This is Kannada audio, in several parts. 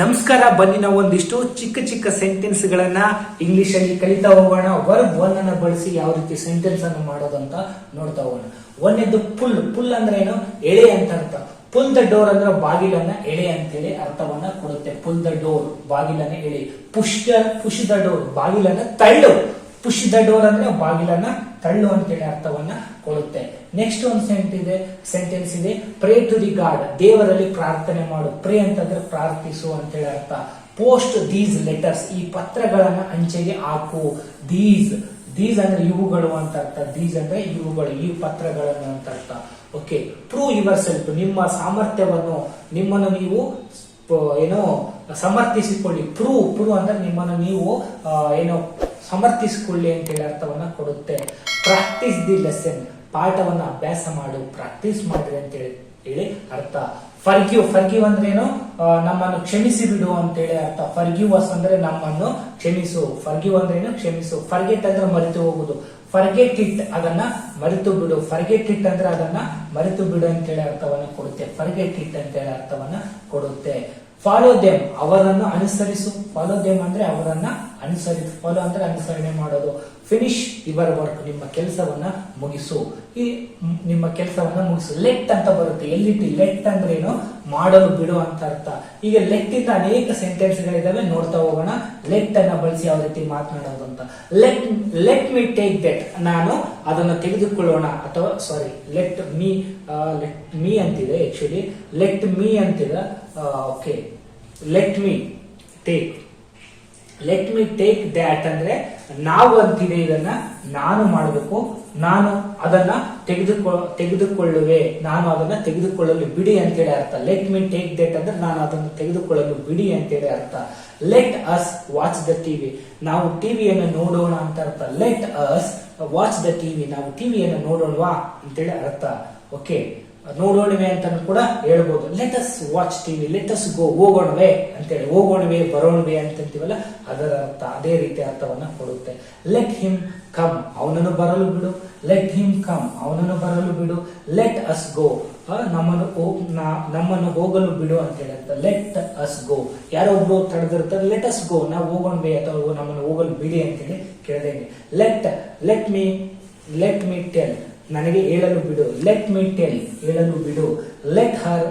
ನಮಸ್ಕಾರ, ಬನ್ನಿ ನಾವು ಒಂದಿಷ್ಟು ಚಿಕ್ಕ ಚಿಕ್ಕ ಸೆಂಟೆನ್ಸ್ ಗಳನ್ನ ಇಂಗ್ಲಿಷ್ ಅಲ್ಲಿ ಕಲಿತಾ ಹೋಗೋಣ. ವರ್ಬ್ ಒನ್ ಅನ್ನ ಬಳಸಿ ಯಾವ ರೀತಿ ಸೆಂಟೆನ್ಸ್ ಅನ್ನು ಮಾಡೋದಂತ ನೋಡ್ತಾ ಹೋಗೋಣ. ಒಂದೇದು ಪುಲ್ ಪುಲ್ ಅಂದ್ರೆ ಏನು? ಎಳೆ ಅಂತ ಅರ್ಥ. ಪುಲ್ ದ ಡೋರ್ ಅಂದ್ರೆ ಬಾಗಿಲನ್ನ ಎಳೆ ಅಂತೇಳಿ ಅರ್ಥವನ್ನ ಕೊಡುತ್ತೆ. ಪುಲ್ ದ ಡೋರ್ ಬಾಗಿಲನ್ನ ಎಳೆ. ಪುಷ್ ಪುಷ್ ದ ಡೋರ್ ಬಾಗಿಲನ್ನ ತಳ್ಳು. ಪುಷ್ ದ ಡೋರ್ ಅಂದ್ರೆ ಬಾಗಿಲನ್ನ ತಳ್ಳು ಅಂತೇಳಿ ಅರ್ಥವನ್ನ ಕೊಡುತ್ತೆ. ನೆಕ್ಸ್ಟ್ ಒಂದು ಸೆಂಟ್ ಇದೆ ಸೆಂಟೆನ್ಸ್ ಇದೆ ಪ್ರೇ ಟು ದಿ ಗಾಡ್ ದೇವರಲ್ಲಿ ಪ್ರಾರ್ಥನೆ ಮಾಡು. ಪ್ರೇ ಅಂತಂದ್ರೆ ಪ್ರಾರ್ಥಿಸು ಅಂತ ಹೇಳಿ ಅರ್ಥ. ಪೋಸ್ಟ್ ದೀಸ್ ಲೆಟರ್ಸ್ ಈ ಪತ್ರಗಳನ್ನ ಅಂಚೆಗೆ ಹಾಕು. ದೀಸ್ ದೀಸ್ ಅಂದ್ರೆ ಇವುಗಳು ಅಂತ ಅರ್ಥ. ದೀಸ್ ಅಂದ್ರೆ ಇವುಗಳು, ಈ ಪತ್ರಗಳನ್ನು ಅಂತ ಅರ್ಥ. ಓಕೆ ಪ್ರೂವ್ ಯುವರ್ ಸೆಲ್ಫ್ ನಿಮ್ಮ ಸಾಮರ್ಥ್ಯವನ್ನು, ನಿಮ್ಮನ್ನು ನೀವು ಏನೋ, ಸಮರ್ಥಿಸಿಕೊಳ್ಳಿ. ಪ್ರೂವ್ ಪ್ರೂವ್ ಅಂದ್ರೆ ನಿಮ್ಮನ್ನು ನೀವು ಏನೋ, ಸಮರ್ಥಿಸಿಕೊಳ್ಳಿ ಅಂತ ಹೇಳಿ ಅರ್ಥವನ್ನ ಕೊಡುತ್ತೆ. ಪ್ರಾಕ್ಟೀಸ್ ದಿ ಲೆಸನ್ ಪಾಠವನ್ನ ಅಭ್ಯಾಸ ಮಾಡು ಪ್ರಾಕ್ಟೀಸ್ ಮಾಡಿ ಅಂತ ಹೇಳಿ ಅರ್ಥ. ಫರ್ಗ್ಯೂ ಫರ್ಗ್ಯೂ ಅಂದ್ರೆ ಏನು? ನಮ್ಮನ್ನು ಕ್ಷಮಿಸಿ ಬಿಡು ಅಂತೇಳಿ ಅರ್ಥ. ಫರ್ಗ್ಯೂವಸ್ ಅಂದ್ರೆ ನಮ್ಮನ್ನು ಕ್ಷಮಿಸು. ಫರ್ಗ್ಯೂ ಅಂದ್ರೇನು ಕ್ಷಮಿಸು. ಫರ್ಗೆಟ್ ಅಂದ್ರೆ ಮರೆತು ಹೋಗುದು. ಫರ್ಗೆಟ್ ಇಟ್ ಅದನ್ನ ಮರೆತು ಬಿಡು. ಫರ್ಗೆಟ್ ಇಟ್ ಅಂದ್ರೆ ಅದನ್ನ ಮರೆತು ಬಿಡು ಅಂತೇಳಿ ಅರ್ಥವನ್ನ ಕೊಡುತ್ತೆ. ಫರ್ಗೆಟ್ ಇಟ್ ಅಂತೇಳಿ ಅರ್ಥವನ್ನ ಕೊಡುತ್ತೆ. ಫಾಲೋ ದೇಮ್, ಅವರನ್ನು ಅನುಸರಿಸು. ಫಾಲೋ ದೇಮ್ ಅಂದ್ರೆ ಅವರನ್ನ ಅನುಸರಿಸು ಫಾಲೋ ಅಂದ್ರೆ ಅನುಸರಣೆ ಮಾಡೋದು. ಫಿನಿಶ್ ಯುವರ್ ವರ್ಕ್ ನಿಮ್ಮ ಕೆಲಸವನ್ನ ಮುಗಿಸು. ಈ ನಿಮ್ಮ ಕೆಲಸವನ್ನ ಮುಗಿಸು. ಲೆಟ್ ಅಂತ ಬರುತ್ತೆ. ಎಲ್ಲಿಟ್ಟು ಲೆಟ್ ಅಂದ್ರೆ ಏನು? ಮಾಡಲು ಬಿಡು ಅಂತ ಅರ್ಥ. ಈಗ ಲೆಟ್ ಇಂದ ಅನೇಕ ಸೆಂಟೆನ್ಸ್ ಗಳಿದಾವೆ ನೋಡ್ತಾ ಹೋಗೋಣ. ಲೆಟ್ ಅನ್ನ ಬಳಸಿ ಯಾವ ರೀತಿ ಮಾತನಾಡೋದು ಅಂತ. Let let me take that ನಾನು ಅದನ್ನು ತೆಗೆದುಕೊಳ್ಳೋಣ. ಅಥವಾ sorry let me let me ಅಂತಿದೆ ಆಕ್ಚುಲಿ ಲೆಟ್ ಮೀ ಅಂತಿದೆ. Okay let me take let me take that ಅಂದ್ರೆ ನಾವು ಅಂತಿದೆ ಇದನ್ನ, ನಾನು ಮಾಡಬೇಕು, ನಾನು ಅದನ್ನ ತೆಗೆದುಕೊ, ತೆಗೆದುಕೊಳ್ಳುವೆ, ನಾನು ಅದನ್ನ ತೆಗೆದುಕೊಳ್ಳಲು ಬಿಡಿ ಅಂತೇಳಿ ಅರ್ಥ. ಲೆಟ್ ಮಿ ಟೇಕ್ ದಟ್ ಅಂದ್ರೆ ನಾನು ಅದನ್ನು ತೆಗೆದುಕೊಳ್ಳಲು ಬಿಡಿ ಅಂತೇಳಿ ಅರ್ಥ. Let us watch the TV ನಾವು ಟಿವಿಯನ್ನು ನೋಡೋಣ ಅಂತ ಅರ್ಥ. Let us watch the TV ನಾವು ಟಿವಿಯನ್ನು ನೋಡೋಣವಾ ಅಂತೇಳಿ ಅರ್ಥ. ಓಕೆ ನೋಡೋಣವೆ ಅಂತ ಕೂಡ ಹೇಳ್ಬೋದು. Let us watch TV let us go ಹೋಗೋಣವೆ ಅಂತೇಳಿ. ಹೋಗೋಣವೆ, ಬರೋಣವೆ ಅಂತಂತೀವಲ್ಲ, ಅದರ ಅರ್ಥ, ಅದೇ ರೀತಿ ಅರ್ಥವನ್ನ ಕೊಡುತ್ತೆ. ಲೆಟ್ ಹಿಮ್ ಕಮ್ ಅವನನ್ನು ಬರಲು ಬಿಡು. ಲೆಟ್ ಹಿಮ್ ಕಮ್ ಅವನನ್ನು ಬರಲು ಬಿಡು. ಲೆಟ್ ಅಸ್ ಗೋ ನಮ್ಮನ್ನು ನಮ್ಮನ್ನು ಹೋಗಲು ಬಿಡು ಅಂತ. ಹೇಳುತ್ತೆ ಲೆಟ್ ಅಸ್ ಗೋ ಯಾರೋ ತಡೆದಿರ್ತಾರೆ ಲೆಟ್ ಅಸ್ ಗೋ ನಾವು ಹೋಗೋಣವೆ ಅಥವಾ ನಮ್ಮನ್ನು ಹೋಗಲು ಬಿಡಿ ಅಂತೇಳಿ ಕೇಳಿದಂಗೆ let let me let me tell ನನಗೆ ಹೇಳಲು ಬಿಡು. ಲೆಟ್ ಮೀ ಟೆಲ್ ಹೇಳಲು ಬಿಡು. Let her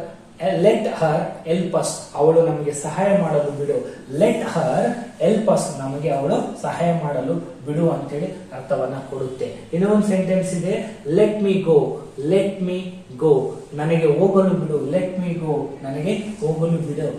let her help us ಅವಳು ನಮಗೆ ಸಹಾಯ ಮಾಡಲು ಬಿಡು. ಲೆಟ್ ಹರ್ ಎಲ್ಪ್ ಅಸ್ ನಮಗೆ ಅವಳು ಸಹಾಯ ಮಾಡಲು ಬಿಡು ಅಂತೇಳಿ ಅರ್ಥವನ್ನ ಕೊಡುತ್ತೆ. ಇನ್ನೊಂದು ಸೆಂಟೆನ್ಸ್ ಇದೆ. Let me go let me go ನನಗೆ ಹೋಗಲು ಬಿಡು. ಲೆಟ್ ಮೀ ಗೋ ನನಗೆ ಹೋಗಲು ಬಿಡು.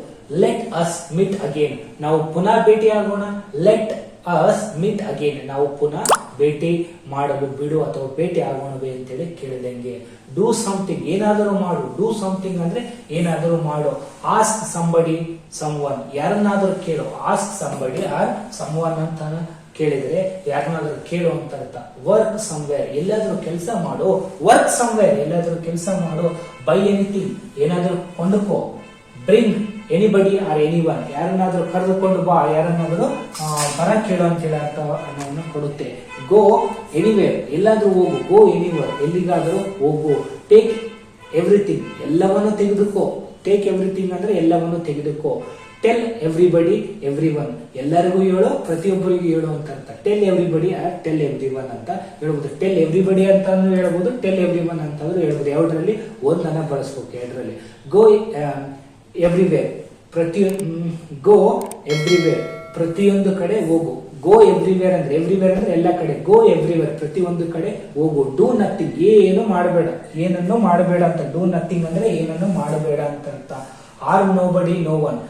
ಲೆಟ್ ಅಸ್ ಮೀಟ್ ಅಗೇನ್ ನಾವು ಪುನಃ ಭೇಟಿಯಾಗೋಣ. ಲೆಟ್ ಅಸ್ ಮೀಟ್ ಅಗೇನ್ ನಾವು ಪುನಃ ಭೇಟಿ ಮಾಡಲು ಬಿಡು ಅಥವಾ ಭೇಟಿ ಆಗೋಣವೇ ಅಂತೇಳಿ ಕೇಳಿದಂಗೆ. ಡೂ ಸಮಥಿಂಗ್ ಏನಾದರೂ ಮಾಡು. ಡೂ ಸಮಥಿಂಗ್ ಅಂದ್ರೆ ಏನಾದರೂ ಮಾಡು. ಆಸ್ಕ್ ಸಂಬಡಿ ಸಂವನ್ ಯಾರನ್ನಾದರೂ ಕೇಳು. Ask somebody or someone ಅಂತ ಕೇಳಿದ್ರೆ ಯಾರನ್ನಾದ್ರೂ ಕೇಳು ಅಂತ ಅರ್ಥ ವರ್ಕ್ ಸಮ್ವೇರ್ ಎಲ್ಲಾದ್ರೂ ಕೆಲಸ ಮಾಡು. ವರ್ಕ್ ಸಮ್ವೇರ್ ಎಲ್ಲಾದ್ರೂ ಕೆಲಸ ಮಾಡು. ಬೈ ಎನಿಥಿಂಗ್ ಏನಾದರೂ ಕೊಂಡುಕೋ. Bring anybody or anyone ಯಾರನ್ನಾದರೂ ಕರೆದುಕೊಂಡು ಬಾ, ಯಾರನ್ನಾದರೂ ಬರ ಕೇಳು ಅಂತ ಹೇಳ ಅರ್ಥ ಅನ್ನೋದನ್ನ ಕೊಡುತ್ತೆ. ಗೋ ಎನಿವೇರ್ ಎಲ್ಲಾದರೂ ಹೋಗು ಗೋ ಎನಿವರ್ ಎಲ್ಲಿಗಾದರೂ ಹೋಗು. ಟೇಕ್ ಎವ್ರಿಥಿಂಗ್ ಎಲ್ಲವನ್ನು ತೆಗೆದುಕೋ. ಟೇಕ್ ಎವ್ರಿಥಿಂಗ್ ಅಂದ್ರೆ ಎಲ್ಲವನ್ನು ತೆಗೆದುಕೋ. ಟೆಲ್ ಎವ್ರಿಬಡಿ ಎವ್ರಿ ಒನ್ ಎಲ್ಲರಿಗೂ ಹೇಳು, ಪ್ರತಿಯೊಬ್ಬರಿಗೂ ಹೇಳು ಅಂತ ಅರ್ಥ. Tell everybody or tell everyone ಅಂತ ಹೇಳ್ಬೋದು. ಟೆಲ್ ಎವ್ರಿಬಡಿ ಅಂತ ಹೇಳ್ಬೋದು ಟೆಲ್ ಎವ್ರಿ ಒನ್ ಅಂತಂದ್ರೂ ಹೇಳ್ಬೋದು. ಎರಡರಲ್ಲಿ ಒಂದನ್ನ ಬಳಸ್ಬೇಕು, ಎರಡರಲ್ಲಿ. ಗೋ ಎವ್ರಿವೇರ್ ಪ್ರತಿ ಗೋ ಎವ್ರಿವೇರ್ ಪ್ರತಿಯೊಂದು ಕಡೆ ಹೋಗು. ಗೋ ಎವ್ರಿವೇರ್ ಅಂದ್ರೆ ಎವ್ರಿವೇರ್ ಅಂದ್ರೆ ಎಲ್ಲ ಕಡೆ. ಗೋ ಎವ್ರಿವೇರ್ ಪ್ರತಿಯೊಂದು ಕಡೆ ಹೋಗು. ಡೂ ನಥಿಂಗ್ ಏನು ಮಾಡಬೇಡ. ಏನನ್ನು ಮಾಡಬೇಡ ಅಂತ. ಡೂ ನಥಿಂಗ್ ಅಂದ್ರೆ ಏನನ್ನು ಮಾಡಬೇಡ ಅಂತ ಅರ್ಥ or nobody no one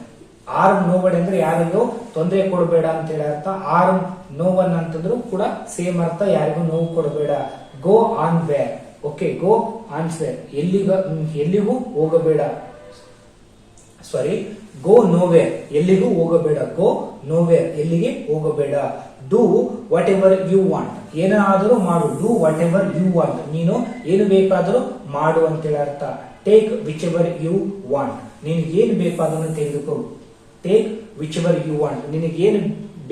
or nobody ಅಂದ್ರೆ ಯಾರಿಗೂ ತೊಂದರೆ ಕೊಡಬೇಡ ಅಂತ ಹೇಳಿ ಅರ್ಥ ನೋ ಒನ್ ಅಂತಂದ್ರು ಕೂಡ ಸೇಮ್ ಅರ್ಥ. ಯಾರಿಗೂ ನೋವು ಕೊಡಬೇಡ. Go nowhere okay go nowhere ಎಲ್ಲಿಗ ಎಲ್ಲಿಗೂ ಹೋಗಬೇಡ. ಸಾರಿ ಗೋ ನೋವೇರ್ ಎಲ್ಲಿಗೂ ಹೋಗಬೇಡ. ಗೋ ನೋವೇರ್ ಎಲ್ಲಿಗೆ ಹೋಗಬೇಡ. Do whatever you want ಏನಾದರೂ ಮಾಡು. Do whatever you want ನೀನು ಏನು ಬೇಕಾದರೂ ಮಾಡು ಅಂತೇಳಿ ಅರ್ಥ. Take whichever you want ನಿನಗೆ ಏನು ಬೇಕಾದರೂ ತೆಗೆದುಕೋ. Take whichever you want ನಿನಗೆ ಏನು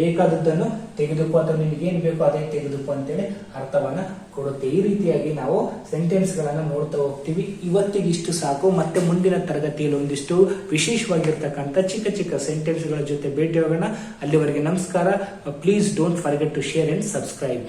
ಬೇಕಾದದ್ದನ್ನು ತೆಗೆದುಕೋ ಅಥವಾ ನಿಮ್ಗೆ ಏನ್ ಬೇಕೋ ಅದೇ ತೆಗೆದುಕೋ ಅಂತೇಳಿ ಅರ್ಥವನ್ನ ಕೊಡುತ್ತೆ. ಈ ರೀತಿಯಾಗಿ ನಾವು ಸೆಂಟೆನ್ಸ್ ಗಳನ್ನ ನೋಡ್ತಾ ಹೋಗ್ತೀವಿ. ಇವತ್ತಿಗೆ ಇಷ್ಟು ಸಾಕು. ಮತ್ತೆ ಮುಂದಿನ ತರಗತಿಯಲ್ಲಿ ಒಂದಿಷ್ಟು ವಿಶೇಷವಾಗಿರ್ತಕ್ಕಂಥ ಚಿಕ್ಕ ಚಿಕ್ಕ ಸೆಂಟೆನ್ಸ್ಗಳ ಜೊತೆ ಭೇಟಿ ಹೋಗೋಣ. ಅಲ್ಲಿವರೆಗೆ ನಮಸ್ಕಾರ. Please don't forget to share and subscribe